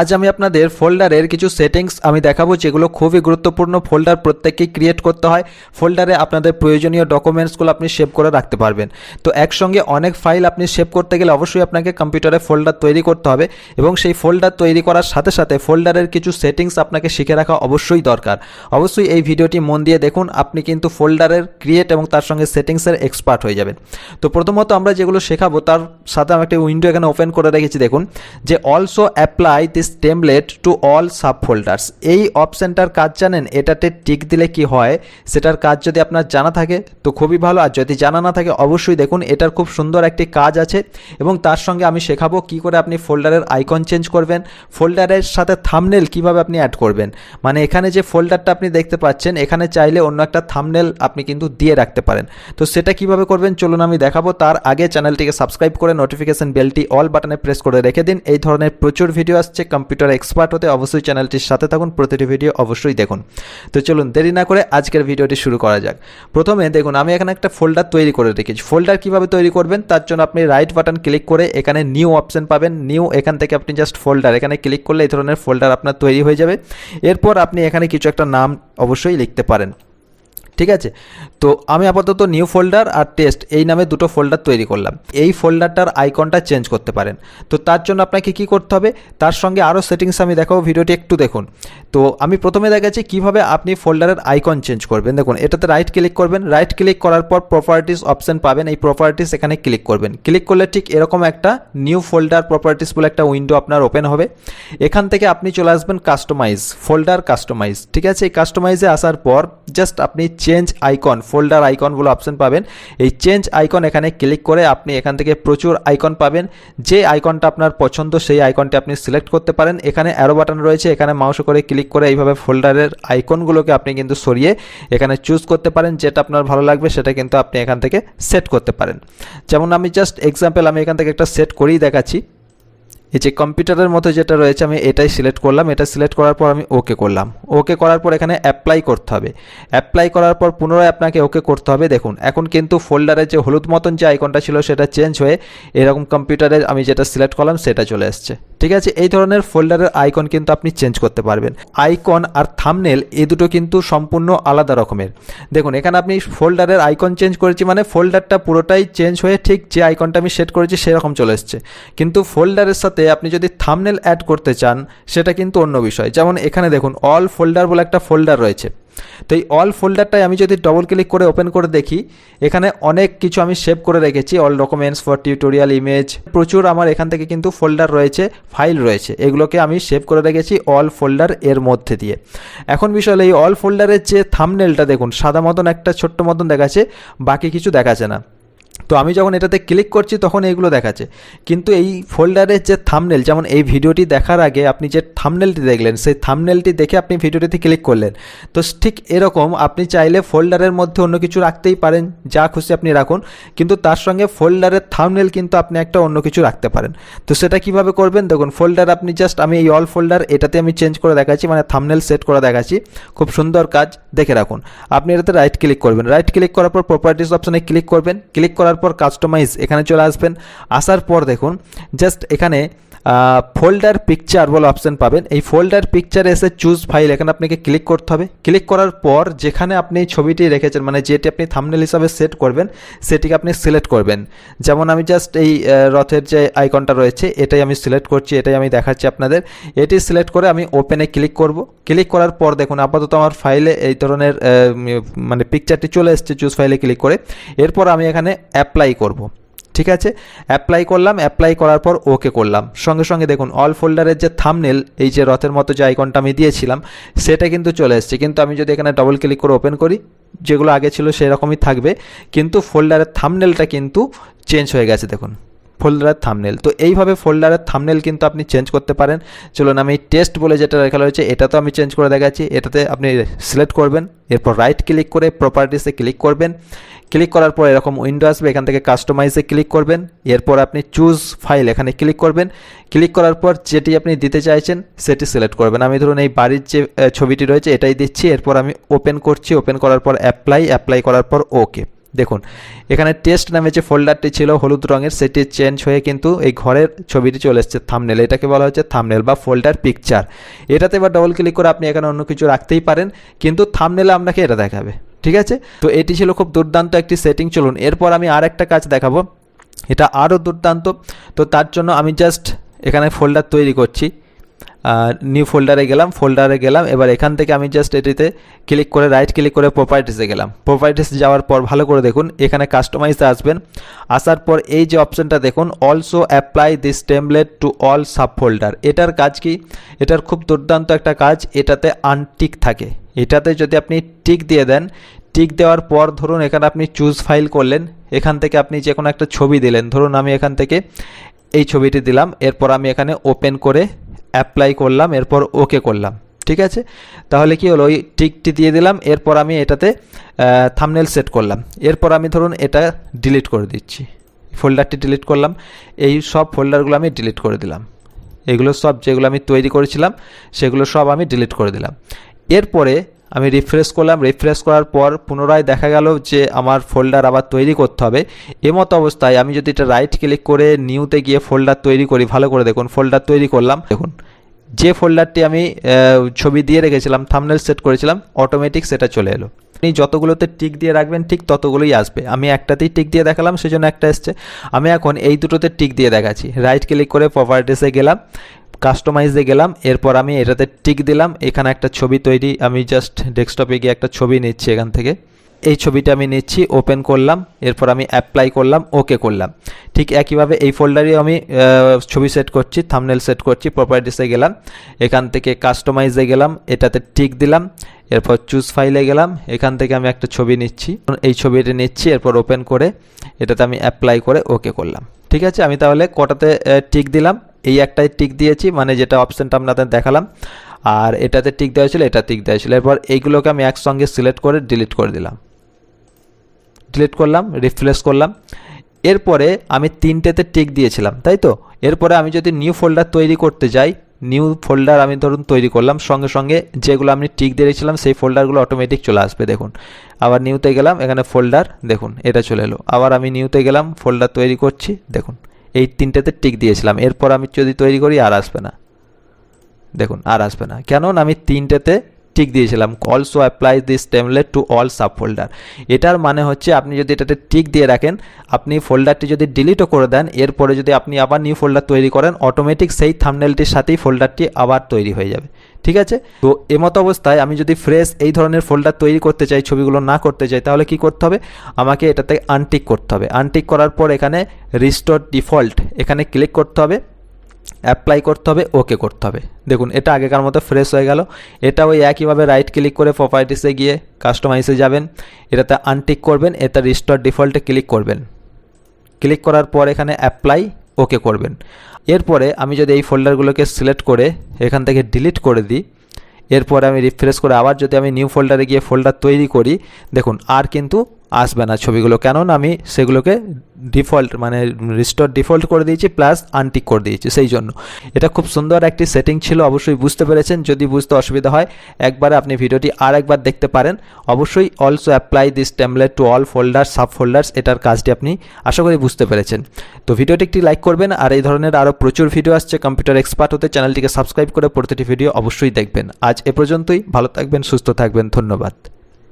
আজ আমি আপনাদের ফোল্ডারের কিছু সেটিংস আমি দেখাবো যেগুলো খুবই গুরুত্বপূর্ণ ফোল্ডার প্রত্যেককেই ক্রিয়েট করতে হয়। ফোল্ডারে আপনাদের প্রয়োজনীয় ডকুমেন্টসগুলো আপনি সেভ করে রাখতে পারবেন। তো একসঙ্গে অনেক ফাইল আপনি সেভ করতে গেলে অবশ্যই আপনাকে কম্পিউটারে ফোল্ডার তৈরি করতে হবে এবং সেই ফোল্ডার তৈরি করার সাথে সাথে ফোল্ডারের কিছু সেটিংস আপনাকে শিখে রাখা অবশ্যই দরকার। অবশ্যই এই ভিডিওটি মন দিয়ে দেখুন, আপনি কিন্তু ফোল্ডারের ক্রিয়েট এবং তার সঙ্গে সেটিংসের এক্সপার্ট হয়ে যাবেন। তো প্রথমত আমরা যেগুলো শেখাবো, তার সাথে আমি একটা উইন্ডো এখানে ওপেন করে রেখেছি, দেখুন। যে also apply this template to all sub folders এই অপশানটার কাজ জানেন? এটাতে টিক দিলে কি হয়? সেটার কাজ যদি আপনার জানা থাকে, তো খুবই ভালো। আর যদি জানা না থাকে, অবশ্যই দেখুন, এটার খুব সুন্দর একটি কাজ আছে। এবং তার সঙ্গে আমি শেখাবো কি করে আপনি ফোল্ডারের আইকন চেঞ্জ করবেন ফোল্ডারের সাথে থামনেল কীভাবে আপনি অ্যাড করবেন। মানে এখানে যে ফোল্ডারটা আপনি দেখতে পাচ্ছেন, এখানে চাইলে অন্য একটা থামনেল আপনি কিন্তু দিয়ে রাখতে পারেন। তো সেটা কীভাবে করবেন, চলুন আমি দেখাবো। তার আগে চ্যানেলটিকে সাবস্ক্রাইব করে নোটিফিকেশন বেলটি অল বাটনে প্রেস করে রেখে দিন। এই ধরনের প্রচুর ভিডিও আসছে। কম্পিউটার এক্সপার্ট হতে অবশ্যই চ্যানেলটির সাথে থাকুন, প্রতিটি ভিডিও অবশ্যই দেখুন। তো চলুন, দেরি না করে আজকের ভিডিওটি শুরু করা যাক। প্রথমে দেখুন, আমি এখানে একটা ফোল্ডার তৈরি করে রেখেছি। ফোল্ডার কীভাবে তৈরি করবেন? তার জন্য আপনি রাইট বাটন ক্লিক করে এখানে নিউ অপশন পাবেন। নিউ এখান থেকে আপনি জাস্ট ফোল্ডার এখানে ক্লিক করলে এই ধরনের ফোল্ডার আপনার তৈরি হয়ে যাবে। এরপর আপনি এখানে কিছু একটা নাম অবশ্যই লিখতে পারেন। ঠিক আছে? তো আমি আপাতত নিউ ফোল্ডার আর টেস্ট এই নামে দুটো ফোল্ডার তৈরি করলাম। এই ফোল্ডারটার আইকনটা চেঞ্জ করতে পারেন। তো তার জন্য আপনাকে কি করতে হবে? তার সঙ্গে আরও সেটিংস আমি দেখাবো, ভিডিওটি একটু দেখুন। তো আমি প্রথমে দেখাচ্ছি কীভাবে আপনি ফোল্ডারের আইকন চেঞ্জ করবেন। দেখুন, এটাতে রাইট ক্লিক করবেন। রাইট ক্লিক করার পর প্রপার্টিস অপশন পাবেন। এই প্রপার্টিস এখানে ক্লিক করবেন। ক্লিক করলে ঠিক এরকম একটা নিউ ফোল্ডার প্রপার্টিস বলে একটা উইন্ডো আপনার ওপেন হবে। এখান থেকে আপনি চলে আসবেন কাস্টমাইজ ফোল্ডার কাস্টমাইজ ঠিক আছে? এই কাস্টমাইজে আসার পর জাস্ট আপনি চেঞ্জ আইকন ফোল্ডার আইকন বলে অপশন পাবেন। এই চেঞ্জ আইকন এখানে ক্লিক করে আপনি এখান থেকে প্রচুর আইকন পাবেন। যে আইকনটা আপনার পছন্দ, সেই আইকনটি আপনি সিলেক্ট করতে পারেন। এখানে অ্যারো বাটন রয়েছে, এখানে মাউস করে ক্লিক করে এইভাবে ফোল্ডারের আইকনগুলোকে আপনি কিন্তু সরিয়ে এখানে চুজ করতে পারেন। যেটা আপনার ভালো লাগবে, সেটা কিন্তু আপনি এখান থেকে সেট করতে পারেন। যেমন আমি জাস্ট এক্সাম্পল আমি এখান থেকে একটা সেট করেই দেখাচ্ছি। এই যে কম্পিউটারের মধ্যে যেটা রয়েছে, আমি এটাই সিলেক্ট করলাম। এটা সিলেক্ট করার পর আমি ওকে করলাম। ওকে করার পর এখানে অ্যাপ্লাই করতে হবে। অ্যাপ্লাই করার পর পুনরায় আপনাকে ওকে করতে হবে। দেখুন, এখন কিন্তু ফোল্ডারে যে হলুদ মতন যে আইকনটা ছিল, সেটা চেঞ্জ হয়ে এরকম কম্পিউটারে আমি যেটা সিলেক্ট করলাম, সেটা চলে এসছে। ঠিক আছে? এই ধরনের ফোল্ডারের আইকন কিন্তু আপনি চেঞ্জ করতে পারবেন। আইকন আর থামনেল এই দুটো কিন্তু সম্পূর্ণ আলাদা রকমের। দেখুন, এখানে আপনি ফোল্ডারের আইকন চেঞ্জ করেছি মানে ফোল্ডারটা পুরোটাই চেঞ্জ হয়ে ঠিক যে আইকনটা আমি সেট করেছি সেরকম চলে এসছে। কিন্তু ফোল্ডারের সাথে আপনি যদি থামনেল অ্যাড করতে চান, সেটা কিন্তু অন্য বিষয়। যেমন এখানে দেখুন অল ফোল্ডার বলে একটা ফোল্ডার রয়েছে। তো এই অল ফোল্ডারটাই আমি যদি ডবল ক্লিক করে ওপেন করে দেখি, এখানে অনেক কিছু আমি সেভ করে রেখেছি all documents for tutorial image প্রচুর আমার এখান থেকে কিন্তু ফোল্ডার রয়েছে ফাইল রয়েছে, এগুলোকে আমি সেভ করে রেখেছি অল ফোল্ডার এর মধ্যে দিয়ে। এখন বিষয় এই অল ফোল্ডারের যে থামনেলটা দেখুন, সাদা মতন একটা ছোট্ট মতন দেখাচ্ছে, বাকি কিছু দেখাচ্ছে না। তো আমি যখন এটাতে ক্লিক করছি তখন এইগুলো দেখাচ্ছে। কিন্তু এই ফোল্ডারের যে থামনেল যেমন এই ভিডিওটি দেখার আগে আপনি যে থামনেলটি দেখলেন, সেই থামনেলটি দেখে আপনি ভিডিওটিতে ক্লিক করলেন। তো ঠিক এরকম আপনি চাইলে ফোল্ডারের মধ্যে অন্য কিছু রাখতেই পারেন, যা খুশি আপনি রাখুন। কিন্তু তার সঙ্গে ফোল্ডারের থামনেল কিন্তু আপনি একটা অন্য কিছু রাখতে পারেন। তো সেটা কীভাবে করবেন? দেখুন ফোল্ডার আপনি জাস্ট আমি এই অল ফোল্ডার এটাতে আমি চেঞ্জ করে দেখাচ্ছি মানে থামনেল সেট করে দেখাচ্ছি। খুব সুন্দর কাজ, দেখে রাখুন। আপনি এটাতে রাইট ক্লিক করবেন। রাইট ক্লিক করার পর প্রপার্টিস অপশানে ক্লিক করবেন। ক্লিক করার পর কাস্টমাইজ এখানে চলে আসবেন। আসার পর দেখুন জাস্ট এখানে ফোল্ডার পিকচার বলে অপশান পাবেন। এই ফোল্ডার পিকচারে এসে চুজ ফাইল এখানে আপনাকে ক্লিক করতে হবে। ক্লিক করার পর যেখানে আপনি ছবিটি রেখেছেন মানে যেটি আপনি থামনেল হিসাবে সেট করবেন, সেটিকে আপনি সিলেক্ট করবেন। যেমন আমি জাস্ট এই রথের যে আইকনটা রয়েছে, এটাই আমি সিলেক্ট করছি, এটাই আমি দেখাচ্ছি আপনাদের। এটি সিলেক্ট করে আমি ওপেনে ক্লিক করব। ক্লিক করার পর দেখুন, আপাতত আমার ফাইলে এই ধরনের মানে পিকচারটি চলে এসছে চুজ ফাইলে ক্লিক করে। এরপর আমি এখানে অ্যাপ্লাই করব। ঠিক আছে? অ্যাপ্লাই করলাম অ্যাপ্লাই করার পর ওকে করলাম। সঙ্গে সঙ্গে দেখুন অল ফোল্ডারের যে থামনেল এই যে রথের মতো যে আইকনটা আমি দিয়েছিলাম, সেটা কিন্তু চলে এসছে। কিন্তু আমি যদি এখানে ডবল ক্লিক করে ওপেন করি, যেগুলো আগে ছিল সেরকমই থাকবে। কিন্তু ফোল্ডারের থামনেলটা কিন্তু চেঞ্জ হয়ে গেছে, দেখুন। ফোল্ডারের থামনেল তো এইভাবে ফোল্ডারের থামনেল কিন্তু আপনি চেঞ্জ করতে পারেন। চলুন, আমি টেস্ট বলে যেটা লেখা রয়েছে এটা তো আমি চেঞ্জ করে দেখাচ্ছি। এটাতে আপনি সিলেক্ট করবেন, এরপর রাইট ক্লিক করে প্রপার্টিসে ক্লিক করবেন। ক্লিক করার পর এরকম উইন্ডো আসবে, এখান থেকে কাস্টমাইজে ক্লিক করবেন, এরপর আপনি চুজ ফাইল এখানে ক্লিক করবেন, ক্লিক করার পর যেটি আপনি দিতে চাইছেন সেটি সিলেক্ট করবেন। আমি ধরুন এই বাড়ির যে ছবিটি রয়েছে এটাই দিচ্ছি, এরপর আমি ওপেন করছি ওপেন করার পর অ্যাপ্লাই অ্যাপ্লাই করার পর ওকে দেখুন, এখানে টেস্ট নামে যে ফোল্ডারটি ছিল হলুদ রঙের, সেটি চেঞ্জ হয়ে কিন্তু এই ঘরের ছবিটি চলে এসেছে থামনেল এটাকে বলা হচ্ছে থামনেল বা ফোল্ডার পিকচার এটাতে এবার ডবল ক্লিক করে আপনি এখানে অন্য কিছু রাখতেই পারেন, কিন্তু থামনেলে আপনাকে এটা দেখাবে। ঠিক আছে? তো এটি ছিল খুব দুর্দান্ত একটি সেটিং চলুন, এরপর আমি আর একটা কাজ দেখাবো। এটা আরও দুর্দান্ত। তো তার জন্য আমি জাস্ট এখানে ফোল্ডার তৈরি করছি। নিউ ফোল্ডারে গেলাম ফোল্ডারে গেলাম। এবার এখান থেকে আমি জাস্ট এটিতে ক্লিক করে রাইট ক্লিক করে প্রপার্টিসে গেলাম। প্রপার্টিসে যাওয়ার পর ভালো করে দেখুন, এখানে কাস্টমাইজে আসবেন। আসার পর এই যে অপশানটা দেখুন also apply this template to all sub folder এটার কাজ কি? এটার খুব দুর্দান্ত একটা কাজ। এটাতে আনটিক থাকে। এটাতে যদি আপনি টিক দিয়ে দেন টিক দেওয়ার পর ধরুন এখানে আপনি চুজ ফাইল করলেন, এখান থেকে আপনি যে কোনো একটা ছবি দিলেন, ধরুন আমি এখান থেকে এই ছবিটি দিলাম, এরপর আমি এখানে ওপেন করে অ্যাপ্লাই করলাম, এরপর ওকে করলাম, ঠিক আছে? তাহলে কি হলো? ওই টিকটি দিয়ে দিলাম, এরপর আমি এটাতে থামনেল সেট করলাম, এরপর আমি ধরুন এটা ডিলিট করে দিচ্ছি ফোল্ডারটি ডিলিট করলাম, এই সব ফোল্ডারগুলো আমি ডিলিট করে দিলাম, এগুলো সব যেগুলো আমি তৈরি করেছিলাম, সেগুলো সব আমি ডিলিট করে দিলাম এরপরে আমি রিফ্রেশ করলাম। রিফ্রেশ করার পর পুনরায় দেখা গেল যে আমার ফোল্ডার আবার তৈরি করতে হবে। এমতো অবস্থায় আমি যদি এটা রাইট ক্লিক করে নিউতে গিয়ে ফোল্ডার তৈরি করি, ভালো করে দেখুন ফোল্ডার তৈরি করলাম। দেখুন, যে ফোল্ডারটি আমি ছবি দিয়ে রেখেছিলাম থামনেল সেট করেছিলাম অটোমেটিক সেটা চলে এলো। আপনি যতগুলোতে টিক দিয়ে রাখবেন, ঠিক ততগুলোই আসবে। আমি একটাতেই টিক দিয়ে দেখালাম, সেজন্য একটা এসছে। আমি এখন এই দুটোতে টিক দিয়ে দেখাচ্ছি। রাইট ক্লিক করে প্রপার্টিসে গেলাম। কাস্টমাইজে গেলাম, এরপর আমি এটাতে টিক দিলাম, এখানে একটা ছবি তৈরি, আমি জাস্ট ডেস্কটপে গিয়ে একটা ছবি নিচ্ছি এখান থেকে। এই ছবিটা আমি নিচ্ছি ওপেন করলাম, এরপর আমি অ্যাপ্লাই করলাম ওকে করলাম। ঠিক একইভাবে এই ফোল্ডারে আমি ছবি সেট করছি থামনেল সেট করছি প্রপার্টিসে গেলাম, এখান থেকে কাস্টমাইজে গেলাম, এটাতে টিক দিলাম, এরপর চুজ ফাইলে গেলাম, এখান থেকে আমি একটা ছবি নিচ্ছি, এই ছবিটা নিচ্ছি, এরপর ওপেন করে, এটাতে আমি অ্যাপ্লাই করে ওকে করলাম। ঠিক আছে, আমি তাহলে কটাতে টিক দিলাম এই একটাই টিক দিয়েছি মানে যেটা অপশানটা আপনাদের দেখালাম। আর এটাতে টিক দেওয়া ছিল এটা টিক দেওয়া ছিল এরপর এইগুলোকে আমি একসঙ্গে সিলেক্ট করে ডিলিট করে দিলাম। ডিলিট করলাম রিফ্রেশ করলাম। এরপরে আমি তিনটেতে টিক দিয়েছিলাম, তাই তো? এরপরে আমি যদি নিউ ফোল্ডার তৈরি করতে যাই নিউ ফোল্ডার আমি ধরুন তৈরি করলাম, সঙ্গে সঙ্গে যেগুলো আমি টিক দিয়েছিলাম সেই ফোল্ডারগুলো অটোমেটিক চলে আসবে, দেখুন। আবার নিউতে গেলাম, এখানে ফোল্ডার দেখুন, এটা চলে এলো। আবার আমি নিউতে গেলাম ফোল্ডার তৈরি করছি, দেখুন। এই তিনটাতে টিক দিয়েছিলাম। এরপর আমি যদি তৈরি করি, আর আসবে না। দেখুন, আর আসবে না। কেন আমি তিনটেতে টিক দিয়েছিলাম। Also apply this template to all sub folder এটার মানে হচ্ছে আপনি যদি এটাতে টিক দিয়ে রাখেন, আপনি ফোল্ডারটি যদি ডিলিটও করে দেন, এরপরে যদি আপনি আবার নিউ ফোল্ডার তৈরি করেন অটোমেটিক সেই থামনেলটির সাথেই ফোল্ডারটি আবার তৈরি হয়ে যাবে। ঠিক আছে? তো এমতো অবস্থায় আমি যদি ফ্রেশ এই ধরনের ফোল্ডার তৈরি করতে চাই, ছবিগুলো না করতে চাই, তাহলে কি করতে হবে? আমাকে এটাতে আনটিক করতে হবে। আনটিক করার পর এখানে রিস্টোর ডিফল্ট এখানে ক্লিক করতে হবে। অ্যাপ্লাই করতে হবে ওকে করতে হবে। দেখুন, এটা আগেকার মতো ফ্রেশ হয়ে গেল। এটা ওই একইভাবে রাইট ক্লিক করে প্রপার্টিসে গিয়ে কাস্টমাইজে যাবেন। এটাতে আনটিক করবেন এটা রিস্টোর ডিফল্টে ক্লিক করবেন। ক্লিক করার পর এখানে অ্যাপ্লাই ওকে করবেন। এরপরে আমি যদি এই ফোল্ডারগুলোকে সিলেক্ট করে এখান থেকে ডিলিট করে দিই, এরপরে আমি রিফ্রেশ করে আবার যদি আমি নিউ ফোল্ডারে গিয়ে ফোল্ডার তৈরি করি, দেখুন, আর কিন্তু আসবে না ছবিগুলো। কেননা আমি সেগুলোকে ডিফল্ট মানে রিস্টোর ডিফল্ট করে দিয়েছি প্লাস আনটিক করে দিয়েছি, সেই জন্য। এটা খুব সুন্দর একটি সেটিং ছিল, অবশ্যই বুঝতে পেরেছেন। যদি বুঝতে অসুবিধা হয়, একবারে আপনি ভিডিওটি আর একবার দেখতে পারেন। অবশ্যই also apply this template to all folder sub folders এটার কাজটি আপনি আশা করি বুঝতে পেরেছেন। তো ভিডিওটি একটি লাইক করবেন, আর এই ধরনের আরও প্রচুর ভিডিও আসছে কম্পিউটার এক্সপার্ট হতে। চ্যানেলটিকে সাবস্ক্রাইব করে প্রতিটি ভিডিও অবশ্যই দেখবেন। আজ এ পর্যন্তই, ভালো থাকবেন, সুস্থ থাকবেন, ধন্যবাদ।